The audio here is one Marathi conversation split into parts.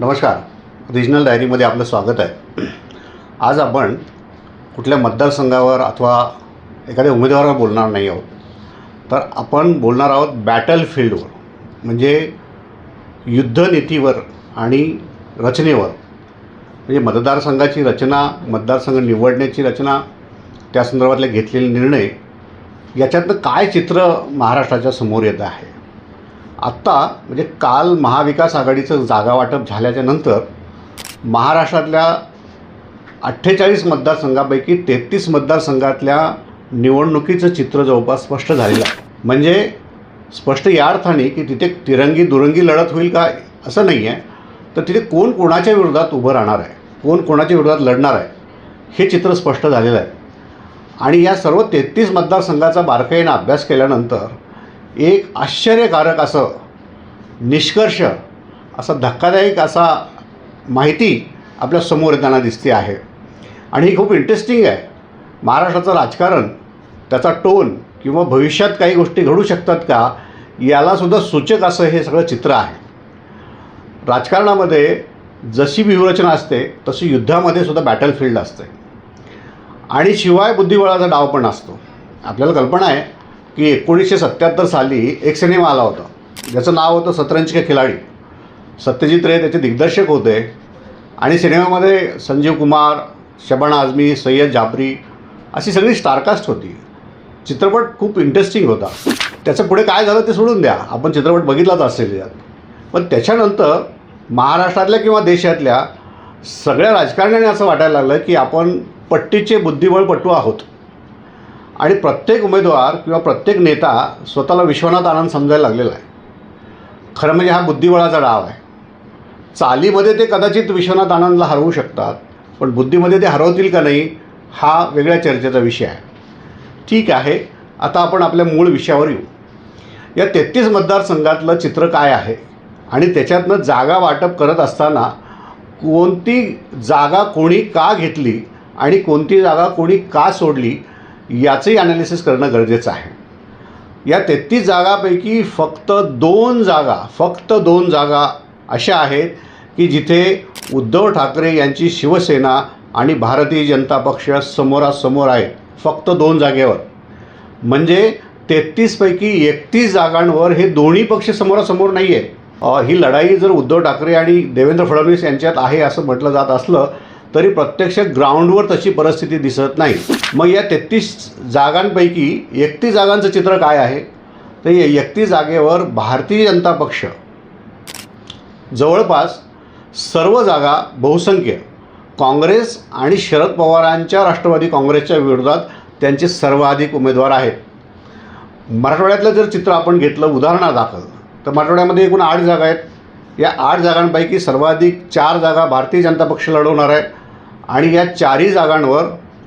नमस्कार. रिजनल डायरीमध्ये आपलं स्वागत आहे. आज आपण कुठल्या मतदारसंघावर अथवा एखाद्या उमेदवारावर बोलणार नाही आहोत. तर आपण बोलणार आहोत बॅटल फील्डवर म्हणजे युद्धनीतीवर आणि रचनेवर. म्हणजे मतदारसंघाची रचना मतदारसंघ निवडण्याची रचना त्या संदर्भातले घेतलेले निर्णय याच्यातनं काय चित्र महाराष्ट्राच्या समोर येत आहे? आत्ता म्हणजे काल महाविकास आघाडीचं जागा वाटप झाल्याच्यानंतर महाराष्ट्रातल्या अठ्ठेचाळीस मतदारसंघापैकी तेहतीस मतदारसंघातल्या निवडणुकीचं चित्र जवळपास स्पष्ट झालेलं आहे. म्हणजे स्पष्ट या अर्थाने की तिथे तिरंगी दुरंगी लढत होईल का असं नाही आहे. तर तिथे कोण कोणाच्या विरोधात उभं राहणार आहे? कोण कोणाच्या विरोधात लढणार आहे? हे चित्र स्पष्ट झालेलं आहे. आणि या सर्व तेहतीस मतदारसंघाचा बारकाईनं अभ्यास केल्यानंतर एक आश्चर्यकारक असं निष्कर्ष असा धक्कादायक असा माहिती आपल्यासमोर येताना दिसते आहे. आणि ही खूप इंटरेस्टिंग आहे. महाराष्ट्राचं राजकारण त्याचा टोन किंवा भविष्यात काही गोष्टी घडू शकतात का यालासुद्धा सूचक असं हे सगळं चित्र आहे. राजकारणामध्ये जशी व्यूहरचना असते तशी युद्धामध्ये सुद्धा बॅटलफील्ड असते. आणि शिवाय बुद्धिबळाचा डाव पण असतो. आपल्याला कल्पना आहे की एकोणीसशे सत्त्याहत्तर साली एक सिनेमा आला होता. ज्याचं नाव होतं सतरंज के खिलाडी. सत्यजित रे त्याचे दिग्दर्शक होते. आणि सिनेमामध्ये संजीव कुमार शबाना आझमी सय्यद जाफरी अशी सगळी स्टारकास्ट होती. चित्रपट खूप इंटरेस्टिंग होता. त्याचं पुढे काय झालं ते सोडून द्या. आपण चित्रपट बघितलाच असेल यात. पण त्याच्यानंतर महाराष्ट्रातल्या किंवा देशातल्या सगळ्या राजकारण्याने असं वाटायला लागलं की आपण पट्टीचे बुद्धिबळपटू आहोत. आणि प्रत्येक उमेदवार किंवा प्रत्येक नेता स्वतःला विश्वनाथ आनंद समजायला लागलेला आहे. खरं म्हणजे हा बुद्धिबळाचा डाव आहे. चालीमध्ये ते कदाचित विश्वनाथ आनंदला हरवू शकतात पण बुद्धीमध्ये ते हरवतील का नाही हा वेगळ्या चर्चेचा विषय आहे. ठीक आहे आता आपण आपल्या मूळ विषयावर येऊ. या तेहतीस मतदारसंघातलं चित्र काय आहे? आणि त्याच्यातनं जागा वाटप करत असताना कोणती जागा कोणी का घेतली आणि कोणती जागा कोणी का सोडली याचंही ॲनालिसिस करणं गरजेचं आहे. या तेहतीस जागापैकी फक्त दोन जागा फक्त दोन जागा अशा आहेत की जिथे उद्धव ठाकरे यांची शिवसेना आणि भारतीय जनता पक्ष समोरासमोर आहेत फक्त दोन जागेवर. म्हणजे तेहतीसपैकी एकतीस जागांवर हे दोन्ही पक्ष समोरासमोर नाही आहेत ही लढाई जर उद्धव ठाकरे आणि देवेंद्र फडणवीस यांच्यात आहे असं म्हटलं जात असलं तरी प्रत्यक्ष ग्राउंडवर तशी परिस्थिती दिसत नाही. मग या तेहतीस जागांपैकी एकतीस जागांचं चित्र काय आहे? तर या एकतीस जागेवर भारतीय जनता पक्ष जवळपास सर्व जागा बहुसंख्य काँग्रेस आणि शरद पवारांच्या राष्ट्रवादी काँग्रेसच्या विरोधात त्यांचे सर्वाधिक उमेदवार आहेत. मराठवाड्यातलं जर चित्र आपण घेतलं उदाहरणादाखल तर मराठवाड्यामध्ये एकूण आठ जागा आहेत. या आठ जागांपैकी सर्वाधिक चार जागा भारतीय जनता पक्ष लढवणार आहे आणि या चारही जागांवर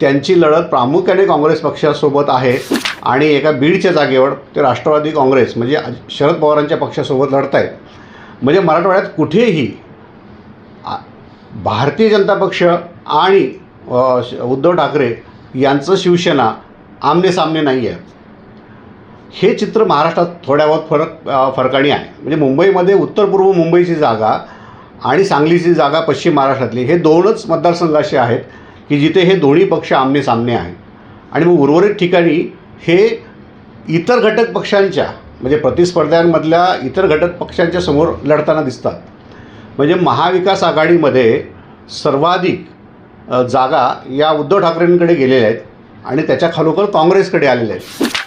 त्यांची लढत प्रामुख्याने काँग्रेस पक्षासोबत आहे आणि एका बीडच्या जागेवर ते राष्ट्रवादी काँग्रेस म्हणजे शरद पवारांच्या पक्षासोबत लढत आहेत म्हणजे मराठवाड्यात कुठेही भारतीय जनता पक्ष आणि उद्धव ठाकरे यांचं शिवसेना आमने सामने नाही आहे हे चित्र महाराष्ट्रात थोड्या बहुत फरक फरकाणी फरकाने आहे. म्हणजे मुंबईमध्ये उत्तर पूर्व मुंबईची जागा आणि सांगलीची जागा पश्चिम महाराष्ट्रातली. हे दोनच मतदारसंघ असे आहेत की जिथे हे दोन्ही पक्ष आमने सामने आहेत. आणि मग उर्वरित ठिकाणी हे इतर घटक पक्षांच्या म्हणजे प्रतिस्पर्ध्यांमधल्या इतर घटक पक्षांच्या समोर लढताना दिसतात. म्हणजे महाविकास आघाडीमध्ये सर्वाधिक जागा या उद्धव ठाकरेंकडे गेलेल्या आहेत आणि त्याच्या खालोखाल काँग्रेसकडे आलेल्या आहेत.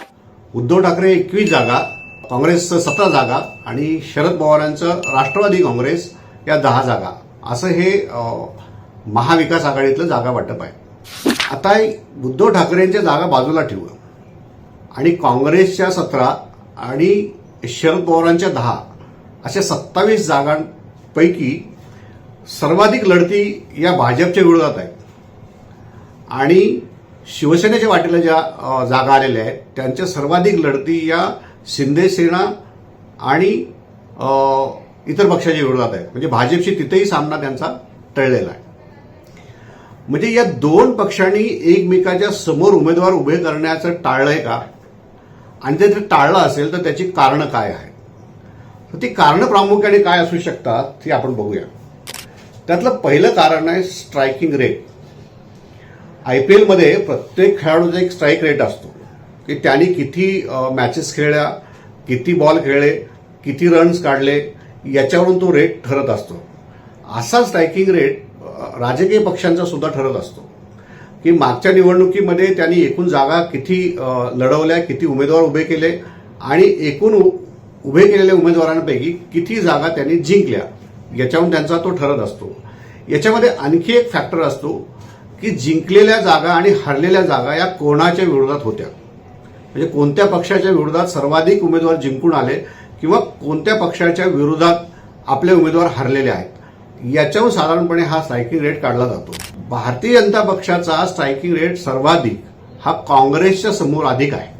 उद्धव ठाकरे एकवीस जागा काँग्रेसचं सतरा जागा आणि शरद पवारांचं राष्ट्रवादी काँग्रेस या दहा जागा. असं हे महाविकास आघाडीतलं जागा वाटप आहे. आता हे उद्धव ठाकरेंच्या जागा बाजूला ठेवू आणि काँग्रेसच्या सतरा आणि शरद पवारांच्या दहा अशा सत्तावीस जागांपैकी सर्वाधिक लढती या भाजपच्या विरोधात आहेत. आणि शिवसेनेच्या वाटेला ज्या जागा आलेल्या आहेत त्यांच्या सर्वाधिक लढती या शिंदे सेना आणि इतर पक्षाच्या विरोधात आहेत म्हणजे भाजपशी तिथेही सामना त्यांचा टळलेला आहे. म्हणजे या दोन पक्षांनी एकमेकाच्या समोर उमेदवार उभे करण्याचं टाळलंय का? आणि जर ते टाळलं असेल तर त्याची कारणं काय आहेत? तर ती कारणं प्रामुख्याने काय असू शकतात ती आपण बघूया. त्यातलं पहिलं कारण आहे स्ट्रायकिंग रेट आय पी एलमध्ये प्रत्येक खेळाडूचा एक स्ट्राईक रेट असतो. की त्यांनी किती मॅचेस खेळल्या किती बॉल खेळले किती रन्स काढले याच्यावरून तो रेट ठरत असतो. असा स्ट्रायकिंग रेट राजकीय पक्षांचा सुद्धा ठरत असतो. की मागच्या निवडणुकीमध्ये त्यांनी एकूण जागा किती लढवल्या किती उमेदवार उभे केले आणि एकूण उ- उभे केलेल्या उमेदवारांपैकी किती जागा त्यांनी जिंकल्या याच्यावरून त्यांचा तो ठरत असतो. याच्यामध्ये आणखी एक फॅक्टर असतो की जिंकलेल्या जागा आणि हरलेल्या जागा या कोणाच्या विरोधात होत्या? म्हणजे कोणत्या पक्षाच्या विरोधात सर्वाधिक उमेदवार जिंकून आले किंवा कोणत्या पक्षाच्या विरोधात आपले उमेदवार हरलेले आहेत याच्यावर साधारणपणे हा स्ट्रायकिंग रेट काढला जातो. भारतीय जनता पक्षाचा स्ट्रायकिंग रेट सर्वाधिक हा काँग्रेसच्या समोर अधिक आहे.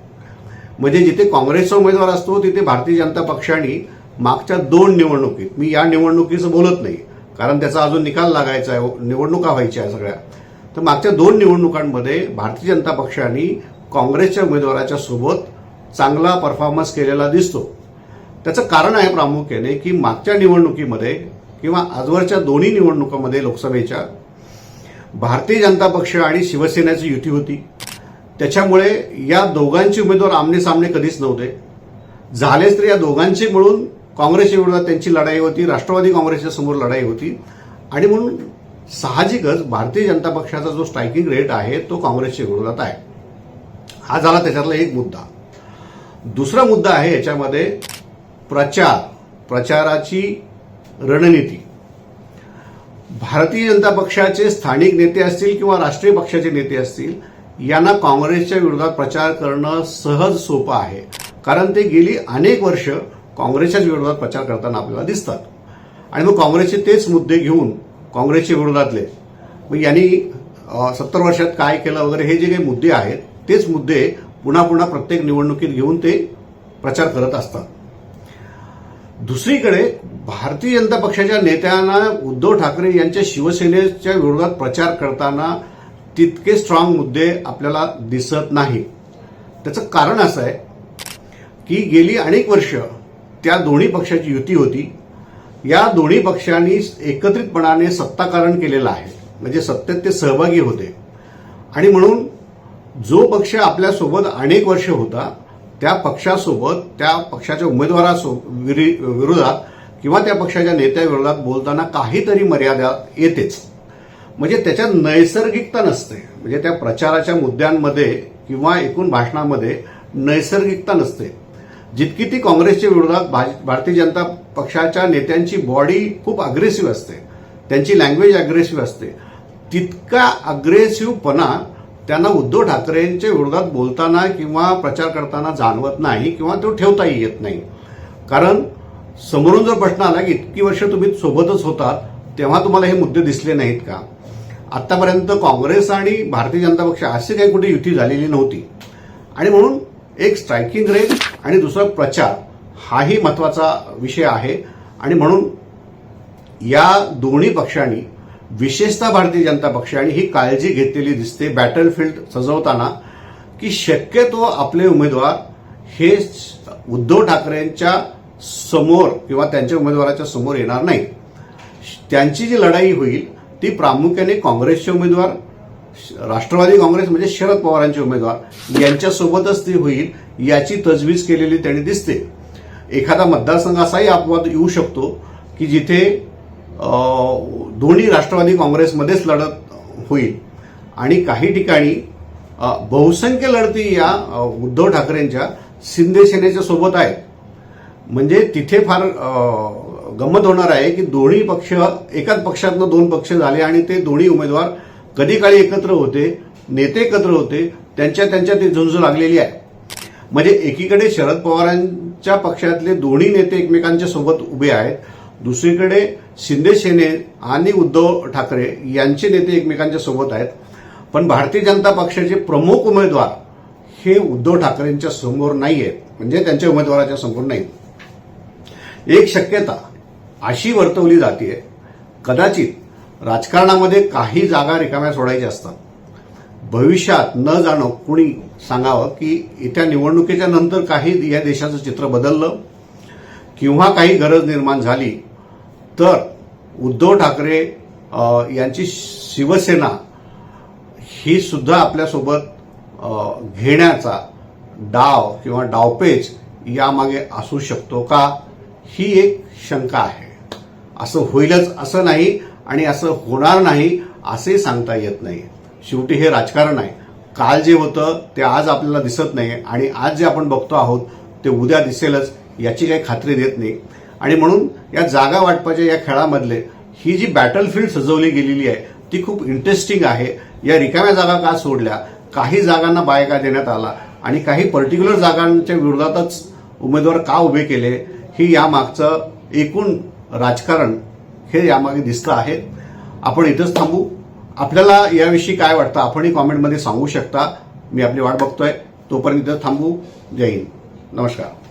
म्हणजे जिथे काँग्रेसचा उमेदवार असतो तिथे भारतीय जनता पक्षाने मागच्या दोन निवडणुकीत मी या निवडणुकीचं बोलत नाही कारण त्याचा अजून निकाल लागायचा आहे निवडणुका व्हायच्या आहे सगळ्या. तर मागच्या दोन निवडणुकांमध्ये भारतीय जनता पक्षाने काँग्रेसच्या उमेदवाराच्या सोबत चांगला परफॉर्मन्स केलेला दिसतो. त्याचं कारण आहे प्रामुख्याने की मागच्या निवडणुकीमध्ये किंवा आजवरच्या दोन्ही निवडणुकांमध्ये लोकसभेच्या भारतीय जनता पक्ष आणि शिवसेनेची युती होती. त्याच्यामुळे या दोघांचे उमेदवार आमने सामने कधीच नव्हते. झालेच तर या दोघांची मिळून काँग्रेसच्या विरोधात त्यांची लढाई होती राष्ट्रवादी काँग्रेसच्या समोर लढाई होती. आणि म्हणून साहजिकच भारतीय जनता पक्षाचा जो स्ट्रायकिंग रेट आहे तो काँग्रेसच्या विरोधात आहे. हा झाला त्याच्यातला एक मुद्दा. दुसरा मुद्दा आहे याच्यामध्ये प्रचार प्रचाराची रणनीती. भारतीय जनता पक्षाचे स्थानिक नेते असतील किंवा राष्ट्रीय पक्षाचे नेते असतील यांना काँग्रेसच्या विरोधात प्रचार करणं सहज सोपं आहे. कारण ते गेली अनेक वर्ष काँग्रेसच्याच विरोधात प्रचार करताना आपल्याला दिसतात. आणि मग काँग्रेसचे तेच मुद्दे घेऊन काँग्रेसच्या विरोधातले मग यांनी सत्तर वर्षात काय केलं वगैरे हे जे काही मुद्दे आहेत तेच मुद्दे पुन्हा पुन्हा प्रत्येक निवडणुकीत घेऊन ते प्रचार करत असतात. दुसरीकडे भारतीय जनता पक्षाच्या नेत्यांना उद्धव ठाकरे यांच्या शिवसेनेच्या विरोधात प्रचार करताना तितके स्ट्रॉंग मुद्दे आपल्याला दिसत नाही. त्याचं कारण असं आहे की गेली अनेक वर्ष त्या दोन्ही पक्षाची युती होती. या दोन्ही पक्षांनी एकत्रितपणाने सत्ताकारण केलेलं आहे. म्हणजे सत्तेत ते सहभागी होते. आणि म्हणून जो पक्ष आपल्यासोबत अनेक वर्ष होता त्या पक्षासोबत त्या पक्षाच्या उमेदवारासो विरी- विरोधात किंवा त्या पक्षाच्या नेत्याविरोधात बोलताना काहीतरी मर्यादा येतेच. म्हणजे त्याच्यात नैसर्गिकता नसते. म्हणजे त्या प्रचाराच्या मुद्द्यांमध्ये किंवा एकूण भाषणामध्ये नैसर्गिकता नसते. जितकी ती काँग्रेसच्या विरोधात भारतीय जनता पक्षाच्या नेत्यांची बॉडी खूप अग्रेसिव्ह असते. त्यांची लँग्वेज अग्रेसिव्ह असते. तितका अग्रेसिव्हपणा त्यांना उद्धव ठाकरेंच्या विरोधात बोलताना किंवा प्रचार करताना जाणवत नाही किंवा तो ठेवताही येत नाही. कारण समोरून जर प्रश्न आला की इतकी वर्ष तुम्ही सोबतच होतात तेव्हा तुम्हाला हे मुद्दे दिसले नाहीत का? आतापर्यंत काँग्रेस आणि भारतीय जनता पक्ष अशी काही कुठे युती झालेली नव्हती. आणि म्हणून एक स्ट्रायकिंग रेट आणि दुसरा प्रचार हाही महत्त्वाचा विषय आहे. आणि म्हणून या दोन्ही पक्षांनी विशेषतः भारतीय जनता पक्ष आणि ही काळजी घेतलेली दिसते बॅटलफील्ड सजवताना की शक्यतो आपले उमेदवार हे उद्धव ठाकरेंच्या समोर किंवा त्यांच्या उमेदवाराच्या समोर येणार नाही त्यांची जी लढाई होईल ती प्रामुख्याने काँग्रेसचे उमेदवार राष्ट्रवादी काँग्रेस म्हणजे शरद पवारांचे उमेदवार यांच्यासोबतच ती होईल याची तजवीज केलेली त्यांनी दिसते. एखादा मतदारसंघ असाही अपवाद येऊ शकतो की जिथे दोन्ही राष्ट्रवादी काँग्रेसमध्येच लढत होईल. आणि काही ठिकाणी बहुसंख्य लढती या उद्धव ठाकरेंच्या शिंदे सेनेच्या सोबत आहेत. म्हणजे तिथे फार गंमत होणार आहे की दोन्ही पक्ष एकाच पक्षातनं दोन पक्ष झाले आणि ते दोन्ही उमेदवार कधी काळी एकत्र होते नेते एकत्र होते त्यांच्या त्यांच्या ती झुंज लागलेली आहे. म्हणजे एकीकडे शरद पवारांच्या पक्षातले दोन्ही नेते एकमेकांच्या सोबत उभे आहेत दुसरीकडे शिंदे सेने आणि उद्धव ठाकरे यांचे नेते एकमेकांच्या सोबत आहेत. पण भारतीय जनता पक्षाचे प्रमुख उमेदवार हे उद्धव ठाकरेंच्या समोर नाही आहेत म्हणजे त्यांच्या उमेदवाराच्या समोर नाही एक शक्यता अशी वर्तवली जाते कदाचित राजकारणामध्ये काही जागा रिकाम्या सोडायच्या असतात. भविष्यात न जाणं कुणी सांगावं की येत्या निवडणुकीच्या नंतर काही या देशाचं चित्र बदललं किंवा काही गरज निर्माण झाली तर उद्धव ठाकरे यांची शिवसेना ही सुद्धा आपल्यासोबत घेण्याचा डाव किंवा डावपेच यामागे असू शकतो का? ही एक शंका आहे. असं होईलच असं नाही आणि असं होणार नाही असे सांगता येत नाही. शेवटी हे राजकारण आहे. काल जे होतं ते आज आपल्याला दिसत नाही आणि आज जे आपण बघतो आहोत ते उद्या दिसेलच याची काही खात्री देत नाही. आणि म्हणून या जागा वाटपाच्या या खेळामधले ही जी बॅटलफील्ड सजवली गेलेली आहे ती खूप इंटरेस्टिंग आहे. या रिकाम्या जागा का सोडल्या? काही जागांना बायका देण्यात आला आणि काही पर्टिक्युलर जागांच्या विरोधातच उमेदवार का उभे केले? ही यामागचं एकूण राजकारण हे यामागे दिसतं आहे. आपण इथंच थांबू. आपल्याला याविषयी काय वाटतं आपणही कॉमेंटमध्ये सांगू शकता. मी आपली वाट बघतोय. तोपर्यंत इथं थांबू. जय हिंद. नमस्कार.